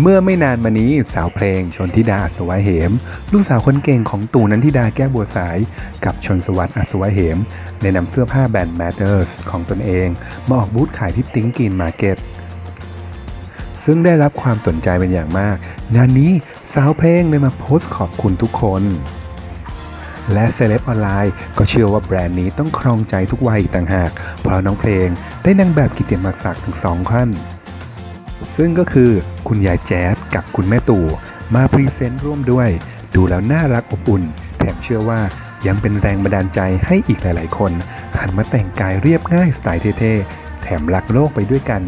เมื่อไม่นานมานี้สาวเพลงชนทิดาอัศวะเหม ลูกสาวคนเก่งของตู่นันทิดาแก้วบัวสาย กับชนสวัสดิ์อัศวะเหมได้นำเสื้อผ้าแบรนด์ Matters ของตนเอง มาออกบูธขายที่ติ้งกินมาร์เก็ตซึ่งได้รับความสนใจเป็นอย่างมาก งานนี้สาวเพลงเลยมาโพสต์ขอบคุณทุกคน และเซเลบออนไลน์ก็เชื่อว่าแบรนด์นี้ต้องครองใจทุกวัยต่างหาก เพราะน้องเพลงได้นางแบบกิตติมศักดิ์ถึงสองขั้น ซึ่งก็คือคุณยายแจ๊สกับคุณแม่ตู่มาพรีเซนต์ร่วมด้วย ดูแล้วน่ารักอบอุ่น แถมเชื่อว่ายังเป็นแรงบันดาลใจให้อีกหลาย ๆ คน หันมาแต่งกายเรียบง่ายสไตล์เท่ ๆ แถมรักโลกไปด้วยกัน